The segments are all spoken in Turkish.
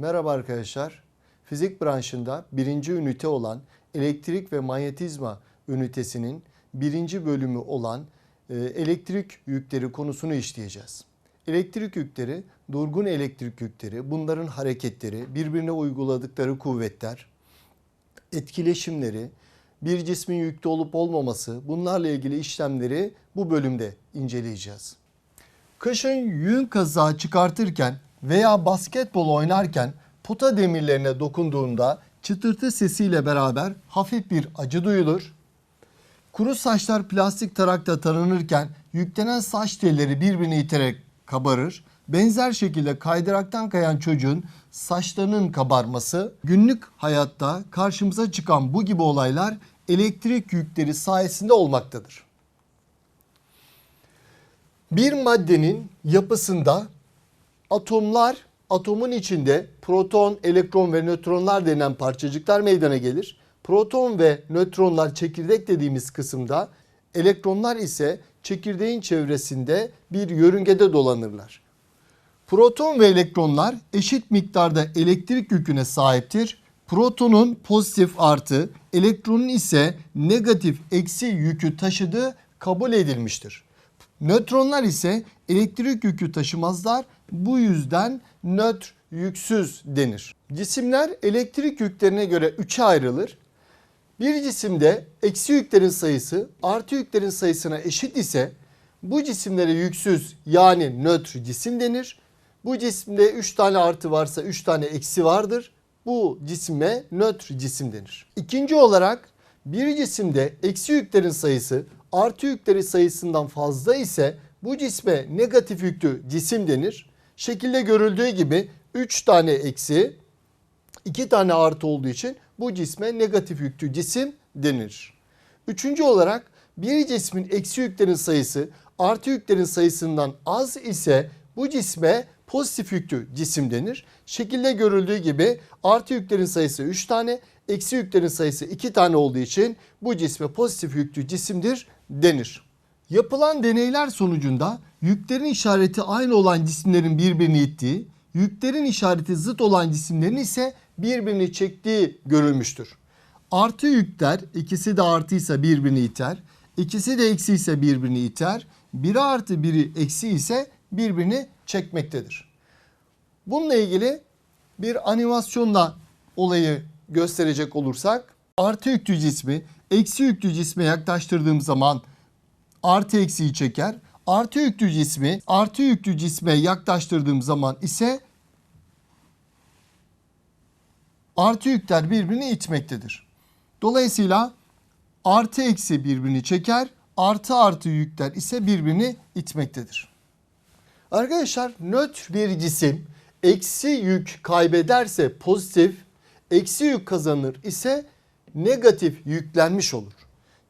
Merhaba arkadaşlar. Fizik branşında birinci ünite olan elektrik ve manyetizma ünitesinin birinci bölümü olan e, elektrik yükleri konusunu işleyeceğiz. Elektrik yükleri, durgun elektrik yükleri, bunların hareketleri, birbirine uyguladıkları kuvvetler, etkileşimleri, bir cismin yükte olup olmaması, bunlarla ilgili işlemleri bu bölümde inceleyeceğiz. Kışın yün kazağı çıkartırken veya basketbol oynarken pota demirlerine dokunduğunda çıtırtı sesiyle beraber hafif bir acı duyulur. Kuru saçlar plastik tarakta taranırken yüklenen saç telleri birbirini iterek kabarır. Benzer şekilde kaydıraktan kayan çocuğun saçlarının kabarması, günlük hayatta karşımıza çıkan bu gibi olaylar elektrik yükleri sayesinde olmaktadır. Bir maddenin yapısında atomlar, atomun içinde proton, elektron ve nötronlar denen parçacıklar meydana gelir. Proton ve nötronlar çekirdek dediğimiz kısımda, elektronlar ise çekirdeğin çevresinde bir yörüngede dolanırlar. Proton ve elektronlar eşit miktarda elektrik yüküne sahiptir. Protonun pozitif artı, elektronun ise negatif eksi yükü taşıdığı kabul edilmiştir. Nötronlar ise elektrik yükü taşımazlar. Bu yüzden nötr yüksüz denir. Cisimler elektrik yüklerine göre üçe ayrılır. Bir cisimde eksi yüklerin sayısı artı yüklerin sayısına eşit ise bu cisimlere yüksüz yani nötr cisim denir. Bu cisimde 3 tane artı varsa 3 tane eksi vardır. Bu cisme nötr cisim denir. İkinci olarak bir cisimde eksi yüklerin sayısı artı yükleri sayısından fazla ise bu cisme negatif yüklü cisim denir. Şekilde görüldüğü gibi 3 tane eksi 2 tane artı olduğu için bu cisme negatif yüklü cisim denir. Üçüncü olarak bir cismin eksi yüklerin sayısı artı yüklerin sayısından az ise bu cisme pozitif yüklü cisim denir. Şekilde görüldüğü gibi artı yüklerin sayısı 3 tane, eksi yüklerin sayısı 2 tane olduğu için bu cisme pozitif yüklü cisimdir denir. Yapılan deneyler sonucunda yüklerin işareti aynı olan cisimlerin birbirini ittiği, yüklerin işareti zıt olan cisimlerin ise birbirini çektiği görülmüştür. Artı yükler ikisi de artıysa birbirini iter, ikisi de eksi ise birbirini iter, biri artı biri eksi ise birbirini çekmektedir. Bununla ilgili bir animasyonla olayı gösterecek olursak artı yüklü cismi eksi yüklü cisme yaklaştırdığım zaman artı eksiyi çeker. Artı yüklü cismi artı yüklü cisme yaklaştırdığım zaman ise artı yükler birbirini itmektedir. Dolayısıyla artı eksi birbirini çeker. Artı artı yükler ise birbirini itmektedir. Arkadaşlar nötr bir cisim eksi yük kaybederse pozitif, eksi yük kazanır ise negatif yüklenmiş olur.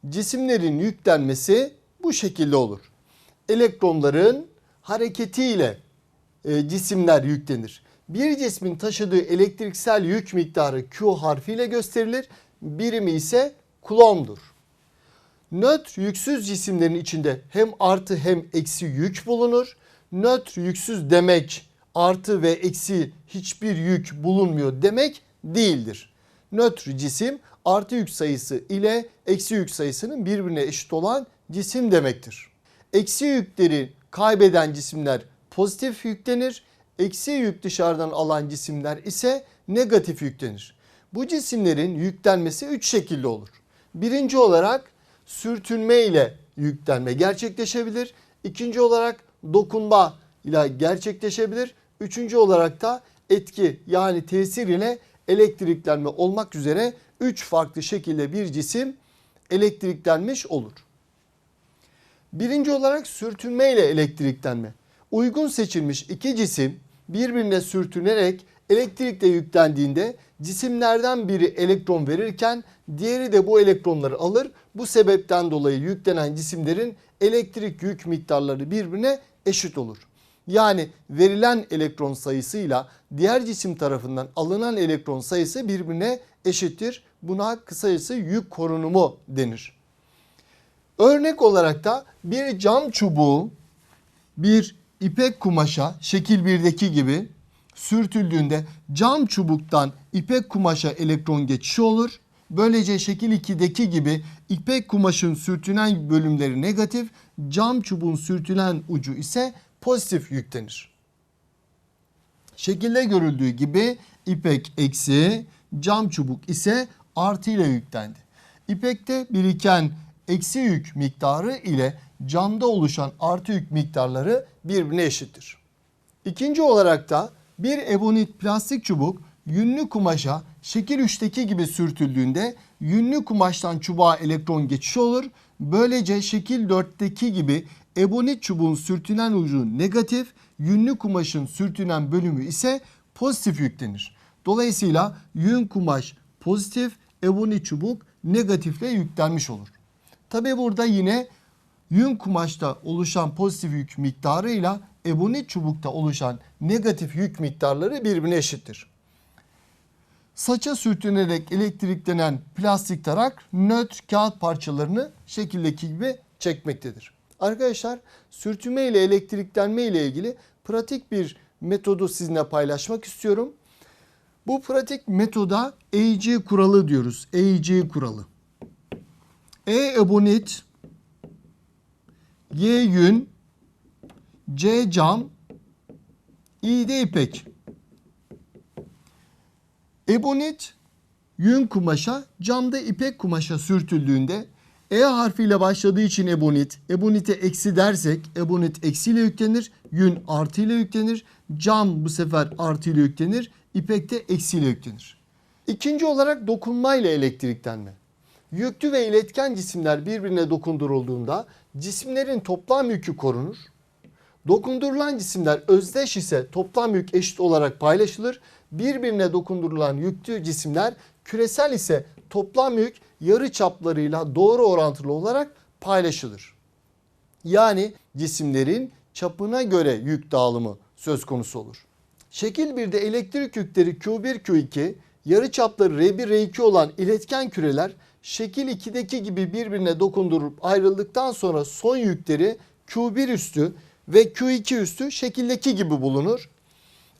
Cisimlerin yüklenmesi bu şekilde olur. Elektronların hareketiyle e, cisimler yüklenir. Bir cismin taşıdığı elektriksel yük miktarı Q harfiyle gösterilir. Birimi ise kulomdur. Nötr yüksüz cisimlerin içinde hem artı hem eksi yük bulunur. Nötr yüksüz demek artı ve eksi hiçbir yük bulunmuyor demek değildir. Nötr cisim artı yük sayısı ile eksi yük sayısının birbirine eşit olan cisim demektir. Eksi yükleri kaybeden cisimler pozitif yüklenir. Eksi yük dışarıdan alan cisimler ise negatif yüklenir. Bu cisimlerin yüklenmesi 3 şekilde olur. Birinci olarak sürtünme ile yüklenme gerçekleşebilir. İkinci olarak dokunma ile gerçekleşebilir. Üçüncü olarak da etki yani tesir ile elektriklenme olmak üzere 3 farklı şekilde bir cisim elektriklenmiş olur. Birinci olarak sürtünme ile elektriklenme. Uygun seçilmiş iki cisim birbirine sürtünerek elektrikle yüklendiğinde cisimlerden biri elektron verirken diğeri de bu elektronları alır. Bu sebepten dolayı yüklenen cisimlerin elektrik yük miktarları birbirine eşit olur. Yani verilen elektron sayısıyla diğer cisim tarafından alınan elektron sayısı birbirine eşittir. Buna kısacası yük korunumu denir. Örnek olarak da bir cam çubuğu bir ipek kumaşa şekil 1'deki gibi sürtüldüğünde cam çubuktan ipek kumaşa elektron geçişi olur. Böylece şekil 2'deki gibi ipek kumaşın sürtünen bölümleri negatif, cam çubuğun sürtülen ucu ise pozitif yüklenir. Şekilde görüldüğü gibi ipek eksi, cam çubuk ise artı ile yüklendi. İpekte biriken eksi yük miktarı ile camda oluşan artı yük miktarları birbirine eşittir. İkinci olarak da bir ebonit plastik çubuk yünlü kumaşa şekil 3'teki gibi sürtüldüğünde yünlü kumaştan çubuğa elektron geçişi olur. Böylece şekil 4'teki gibi ebonit çubuğun sürtünen ucu negatif, yünlü kumaşın sürtünen bölümü ise pozitif yüklenir. Dolayısıyla yün kumaş pozitif, ebonit çubuk negatifle yüklenmiş olur. Tabi burada yine yün kumaşta oluşan pozitif yük miktarıyla ebonit çubukta oluşan negatif yük miktarları birbirine eşittir. Saça sürtünerek elektriklenen plastik tarak nötr kağıt parçalarını şekildeki gibi çekmektedir. Arkadaşlar sürtünme ile elektriklenme ile ilgili pratik bir metodu sizinle paylaşmak istiyorum. Bu pratik metoda EIC kuralı diyoruz. EIC kuralı. E ebonit, Y yün, C cam, İ de ipek. Ebonit yün kumaşa, camda ipek kumaşa sürtüldüğünde E harfiyle başladığı için ebonit, ebonite eksi dersek ebonit eksiyle yüklenir, yün artı ile yüklenir, cam bu sefer artı ile yüklenir, ipek de eksiyle yüklenir. İkinci olarak dokunma ile elektriklenme. Yüklü ve iletken cisimler birbirine dokundurulduğunda cisimlerin toplam yükü korunur. Dokundurulan cisimler özdeş ise toplam yük eşit olarak paylaşılır. Birbirine dokundurulan yüklü cisimler küresel ise toplam yük yarı çaplarıyla doğru orantılı olarak paylaşılır. Yani cisimlerin çapına göre yük dağılımı söz konusu olur. Şekil 1'de elektrik yükleri Q1, Q2, yarı çapları R1, R2 olan iletken küreler şekil 2'deki gibi birbirine dokundurup ayrıldıktan sonra son yükleri Q1 üstü ve Q2 üstü şekildeki gibi bulunur.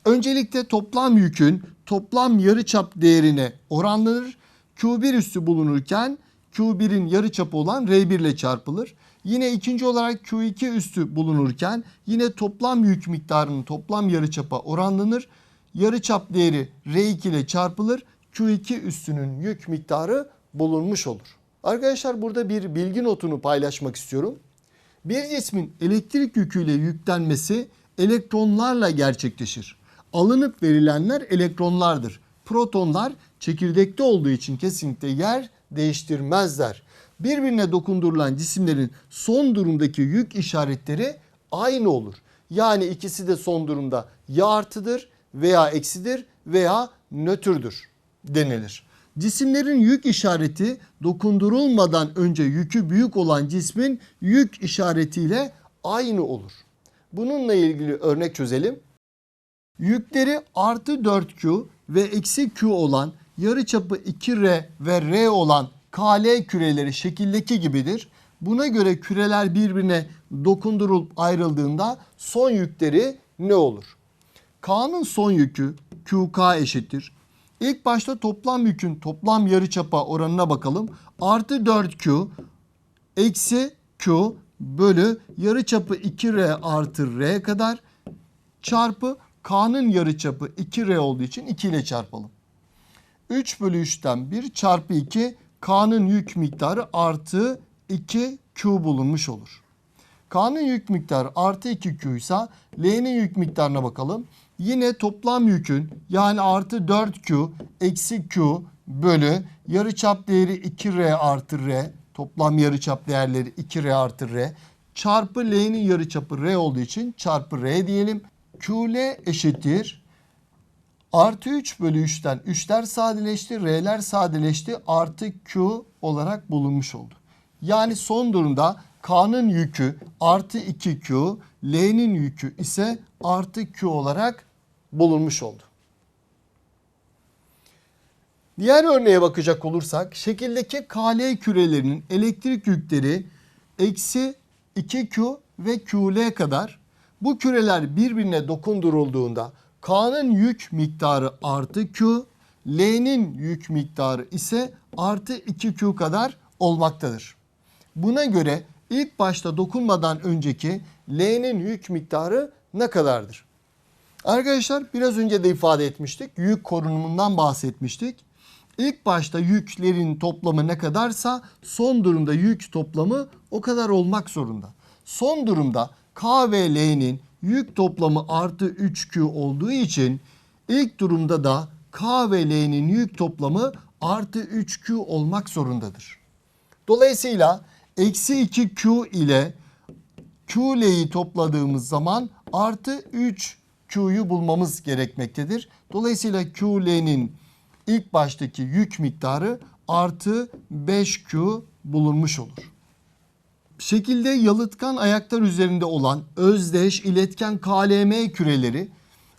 Öncelikle toplam yükün toplam yarıçap değerine oranlanır. Q1 üstü bulunurken Q1'in yarıçapı olan R1 ile çarpılır. Yine ikinci olarak Q2 üstü bulunurken yine toplam yük miktarının toplam yarıçapa oranlanır. Yarıçap değeri R2 ile çarpılır. Q2 üstünün yük miktarı bulunmuş olur. Arkadaşlar burada bir bilgi notunu paylaşmak istiyorum. Bir cismin elektrik yüküyle yüklenmesi elektronlarla gerçekleşir. Alınıp verilenler elektronlardır. Protonlar çekirdekte olduğu için kesinlikle yer değiştirmezler. Birbirine dokundurulan cisimlerin son durumdaki yük işaretleri aynı olur. Yani ikisi de son durumda ya artıdır veya eksidir veya nötrdür denilir. Cisimlerin yük işareti dokundurulmadan önce yükü büyük olan cismin yük işaretiyle aynı olur. Bununla ilgili örnek çözelim. Yükleri artı 4Q ve eksi Q olan yarıçapı 2R ve R olan KL küreleri şekildeki gibidir. Buna göre küreler birbirine dokundurulup ayrıldığında son yükleri ne olur? K'nın son yükü QK eşittir. İlk başta toplam yükün toplam yarıçapa oranına bakalım. Artı 4Q eksi Q bölü yarıçapı 2R artı R kadar çarpı K'nın yarıçapı 2R olduğu için 2 ile çarpalım. 3 bölü 3'ten 1 çarpı 2 K'nın yük miktarı artı 2Q bulunmuş olur. K'nın yük miktarı artı 2Q ise L'nin yük miktarına bakalım. Yine toplam yükün yani artı 4Q eksi Q bölü yarıçap değeri 2R artı R toplam yarıçap değerleri 2R artı R çarpı L'nin yarıçapı R olduğu için çarpı R diyelim. QL eşittir. Artı 3 bölü 3'ten 3'ler sadeleşti, R'ler sadeleşti. Artı Q olarak bulunmuş oldu. Yani son durumda K'nın yükü artı 2Q, L'nin yükü ise artı Q olarak bulunmuş oldu. Diğer örneğe bakacak olursak şekildeki KL kürelerinin elektrik yükleri eksi 2Q ve QL kadar bu küreler birbirine dokundurulduğunda K'nın yük miktarı artı Q, L'nin yük miktarı ise artı 2Q kadar olmaktadır. Buna göre ilk başta dokunmadan önceki L'nin yük miktarı ne kadardır? Arkadaşlar biraz önce de ifade etmiştik. Yük korunumundan bahsetmiştik. İlk başta yüklerin toplamı ne kadarsa son durumda yük toplamı o kadar olmak zorunda. Son durumda K ve L'nin yük toplamı artı 3Q olduğu için ilk durumda da K ve L'nin yük toplamı artı 3Q olmak zorundadır. Dolayısıyla eksi 2Q ile QL'yi topladığımız zaman artı 3Q'yu bulmamız gerekmektedir. Dolayısıyla QL'nin ilk baştaki yük miktarı artı 5Q bulunmuş olur. Şekilde yalıtkan ayaklar üzerinde olan özdeş iletken KLM küreleri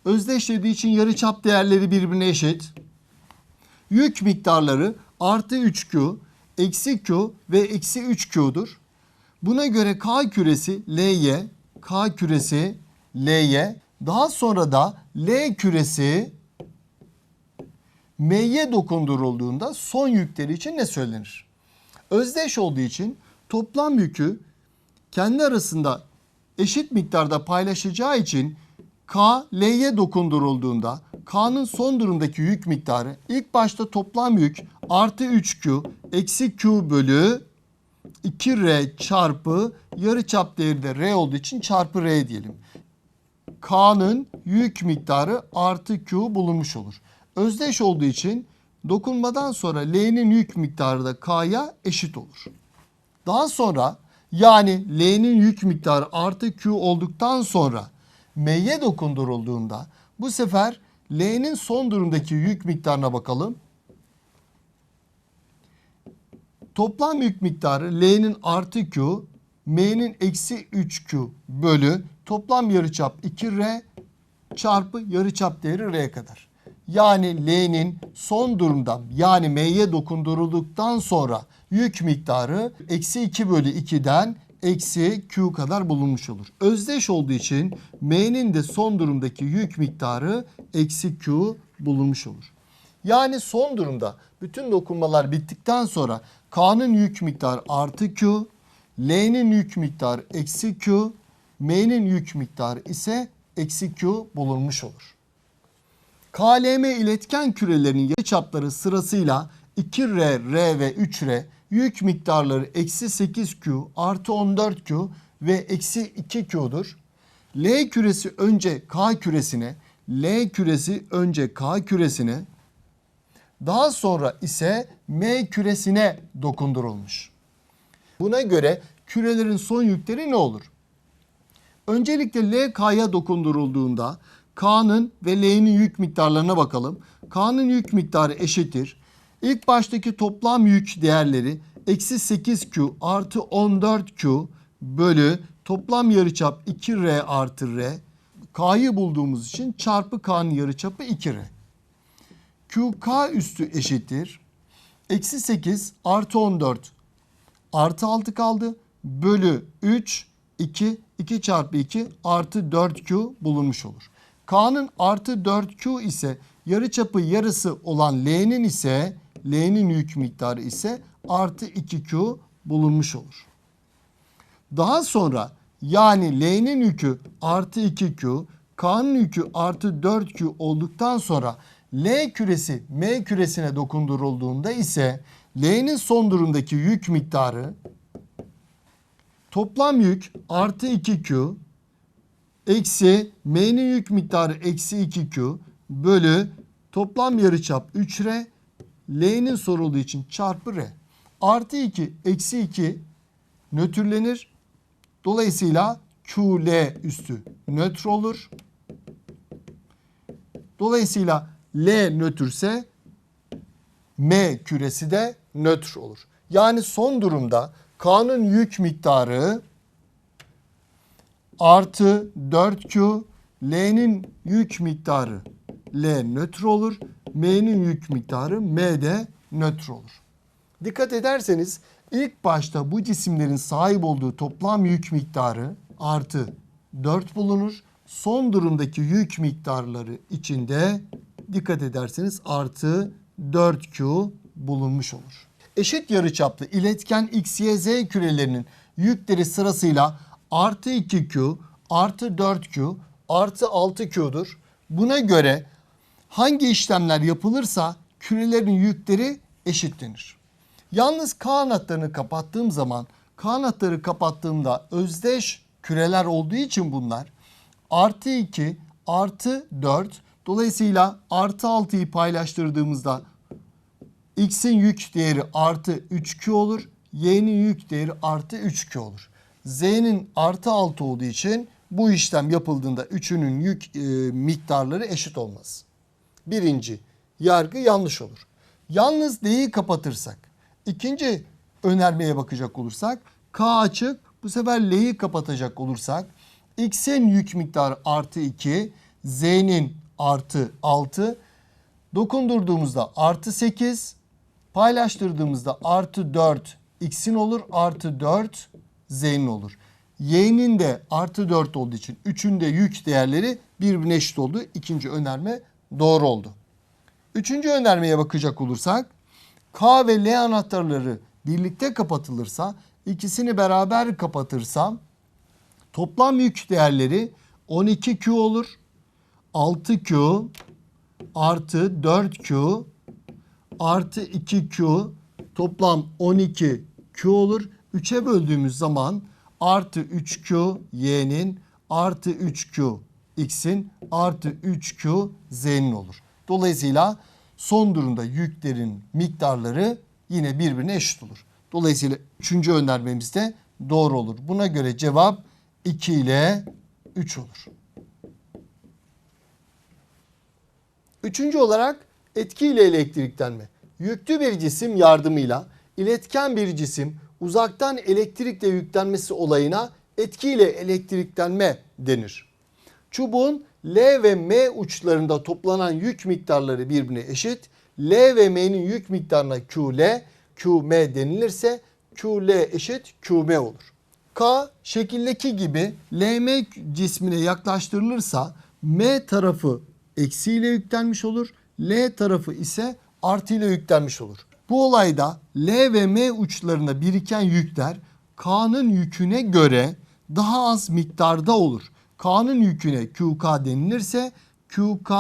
özdeş dediği için yarıçap değerleri birbirine eşit. Yük miktarları artı 3Q, eksi Q ve eksi 3Q'dur. Buna göre K küresi L'y, K küresi L'y, daha sonra da L küresi M'ye dokundurulduğunda son yükleri için ne söylenir? Özdeş olduğu için toplam yükü kendi arasında eşit miktarda paylaşacağı için K L'ye dokundurulduğunda K'nın son durumdaki yük miktarı ilk başta toplam yük artı 3Q eksi Q bölü 2R çarpı yarıçap değeri de R olduğu için çarpı R diyelim. K'nın yük miktarı artı Q bulunmuş olur. Özdeş olduğu için dokunmadan sonra L'nin yük miktarı da K'ya eşit olur. Daha sonra yani L'nin yük miktarı artı Q olduktan sonra M'ye dokundurulduğunda bu sefer L'nin son durumdaki yük miktarına bakalım. Toplam yük miktarı L'nin artı Q, M'nin eksi 3Q bölü toplam yarıçap 2R çarpı yarıçap değeri R kadar. Yani L'nin son durumda yani M'ye dokundurulduktan sonra yük miktarı eksi 2 bölü 2'den eksi Q kadar bulunmuş olur. Özdeş olduğu için M'nin de son durumdaki yük miktarı eksi Q bulunmuş olur. Yani son durumda bütün dokunmalar bittikten sonra K'nın yük miktarı artı Q, L'nin yük miktarı eksi Q, M'nin yük miktarı ise eksi Q bulunmuş olur. KLM iletken kürelerinin yarıçapları sırasıyla 2R, R ve 3R yük miktarları eksi 8Q artı 14Q ve eksi 2Q'dur. L küresi önce K küresine, L küresi önce K küresine, daha sonra ise M küresine dokundurulmuş. Buna göre kürelerin son yükleri ne olur? Öncelikle L K'ya dokundurulduğunda K'nın ve L'nin yük miktarlarına bakalım. K'nın yük miktarı eşittir. İlk baştaki toplam yük değerleri eksi 8Q artı 14Q bölü toplam yarıçap 2R artı R. K'yı bulduğumuz için çarpı K'nın yarıçapı 2R. QK üstü eşittir. Eksi 8 artı 14 artı 6 kaldı. Bölü 3 2 2 çarpı 2 artı 4Q bulunmuş olur. K'nın artı 4Q ise yarıçapı yarısı olan L'nin ise L'nin yük miktarı ise artı 2Q bulunmuş olur. Daha sonra yani L'nin yükü artı 2Q, K'nın yükü artı 4Q olduktan sonra L küresi M küresine dokundurulduğunda ise L'nin son durumdaki yük miktarı toplam yük artı 2Q eksi M'nin yük miktarı eksi 2Q bölü toplam yarıçap 3R L'nin sorulduğu için çarpı R. Artı 2 eksi 2 nötrlenir. Dolayısıyla QL üstü nötr olur. Dolayısıyla L nötrse M küresi de nötr olur. Yani son durumda K'nın yük miktarı artı 4Q L'nin yük miktarı L nötr olur. M'nin yük miktarı M de nötr olur. Dikkat ederseniz ilk başta bu cisimlerin sahip olduğu toplam yük miktarı artı 4 bulunur. son durumdaki yük miktarları içinde dikkat ederseniz artı 4Q bulunmuş olur. Eşit yarıçaplı iletken X, Y, Z kürelerinin yükleri sırasıyla artı 2Q, artı 4Q, artı 6Q'dur. Buna göre hangi işlemler yapılırsa kürelerin yükleri eşitlenir. Yalnız K anahtarını kapattığım zaman K anahtarı kapattığımda özdeş küreler olduğu için bunlar artı 2 artı 4 dolayısıyla artı 6'yı paylaştırdığımızda x'in yük değeri artı 3q olur. y'nin yük değeri artı 3q olur. z'nin artı 6 olduğu için bu işlem yapıldığında üçünün yük e, miktarları eşit olmaz. Birinci yargı yanlış olur. Yalnız D'yi kapatırsak ikinci önermeye bakacak olursak K açık bu sefer L'yi kapatacak olursak X'in yük miktarı artı 2 Z'nin artı 6 dokundurduğumuzda artı 8 paylaştırdığımızda artı 4 X'in olur artı 4 Z'nin olur. Y'nin de artı 4 olduğu için üçün de yük değerleri birbirine eşit oldu. İkinci önerme doğru oldu. Üçüncü önermeye bakacak olursak K ve L anahtarları birlikte kapatılırsa ikisini beraber kapatırsam toplam yük değerleri 12Q olur. 6Q artı 4Q artı 2Q toplam 12Q olur. 3'e böldüğümüz zaman artı 3Q Y'nin artı 3Q X'in artı 3Q Z'nin olur. Dolayısıyla son durumda yüklerin miktarları yine birbirine eşit olur. Dolayısıyla üçüncü önermemiz de doğru olur. Buna göre cevap 2 ile 3 olur. Üçüncü olarak etkiyle elektriklenme. Yüklü bir cisim yardımıyla iletken bir cisim uzaktan elektrikle yüklenmesi olayına etkiyle elektriklenme denir. Çubuğun L ve M uçlarında toplanan yük miktarları birbirine eşit. L ve M'nin yük miktarına QL, QM denilirse QL eşit QM olur. K şekildeki gibi LM cismine yaklaştırılırsa M tarafı eksiyle yüklenmiş olur. L tarafı ise artı ile yüklenmiş olur. Bu olayda L ve M uçlarında biriken yükler K'nın yüküne göre daha az miktarda olur. K'nın yüküne QK denilirse QK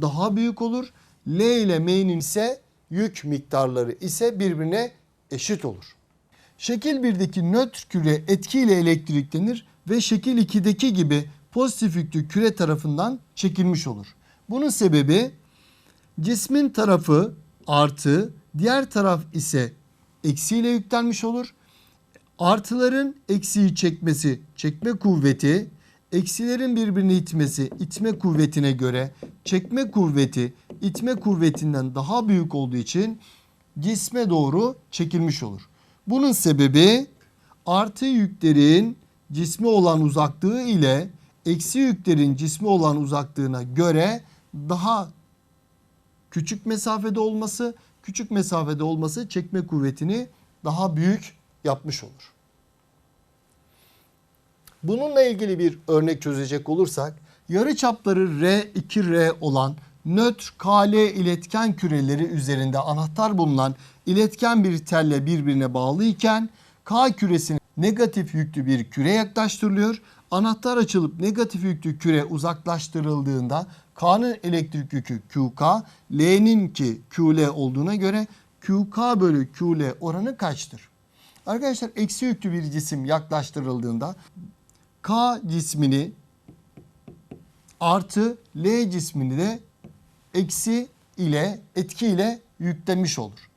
daha büyük olur. L ile M'nin ise yük miktarları ise birbirine eşit olur. Şekil 1'deki nötr küre etkiyle elektriklenir ve şekil 2'deki gibi pozitif yüklü küre tarafından çekilmiş olur. Bunun sebebi cismin tarafı artı diğer taraf ise eksiyle yüklenmiş olur. Artıların eksiği çekmesi çekme kuvveti, eksilerin birbirini itmesi itme kuvvetine göre çekme kuvveti itme kuvvetinden daha büyük olduğu için cisme doğru çekilmiş olur. Bunun sebebi artı yüklerin cisme olan uzaklığı ile eksi yüklerin cisme olan uzaklığına göre daha küçük mesafede olması, küçük mesafede olması çekme kuvvetini daha büyük yapmış olur. Bununla ilgili bir örnek çözecek olursak yarı çapları R2R olan nötr KL iletken küreleri üzerinde anahtar bulunan iletken bir telle birbirine bağlı iken K küresine negatif yüklü bir küre yaklaştırılıyor. Anahtar açılıp negatif yüklü küre uzaklaştırıldığında K'nın elektrik yükü QK, L'nin ki QL olduğuna göre QK bölü QL oranı kaçtır? Arkadaşlar eksi yüklü bir cisim yaklaştırıldığında K cismini artı L cismini de eksi ile etki ile yüklemiş olur.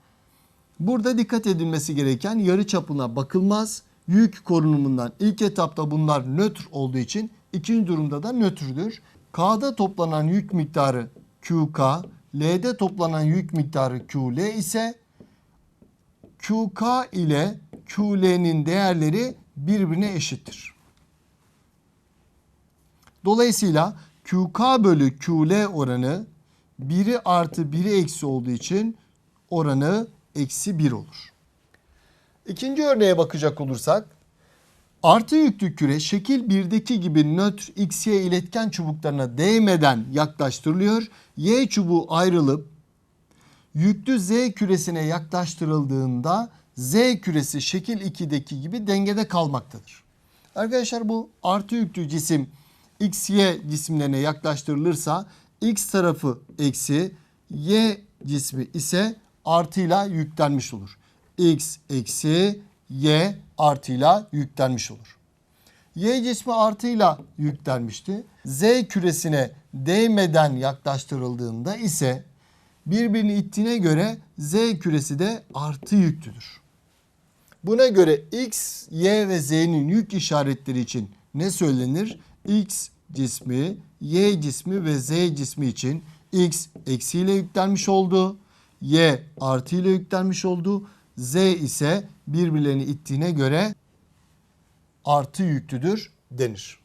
Burada dikkat edilmesi gereken yarı çapına bakılmaz. Yük korunumundan ilk etapta bunlar nötr olduğu için ikinci durumda da nötrdür. K'da toplanan yük miktarı QK, L'de toplanan yük miktarı QL ise QK ile QL'nin değerleri birbirine eşittir. Dolayısıyla QK bölü QL oranı 1'i artı 1'i eksi olduğu için oranı eksi 1 olur. İkinci örneğe bakacak olursak Artı yüklü küre şekil 1'deki gibi nötr XY iletken çubuklarına değmeden yaklaştırılıyor. Y çubuğu ayrılıp yüklü Z küresine yaklaştırıldığında Z küresi şekil 2'deki gibi dengede kalmaktadır. Arkadaşlar bu artı yüklü cisim XY cisimlerine yaklaştırılırsa X tarafı eksi Y cismi ise artıyla yüklenmiş olur. X eksi Y artıyla yüklenmiş olur. Y cismi artıyla yüklenmişti. Z küresine değmeden yaklaştırıldığında ise birbirini ittiğine göre Z küresi de artı yüklüdür. Buna göre X, Y ve Z'nin yük işaretleri için ne söylenir? X cismi, Y cismi ve Z cismi için X eksiyle yüklenmiş oldu. Y artı ile yüklenmiş oldu. Z ise birbirlerini ittiğine göre artı yüklüdür denir.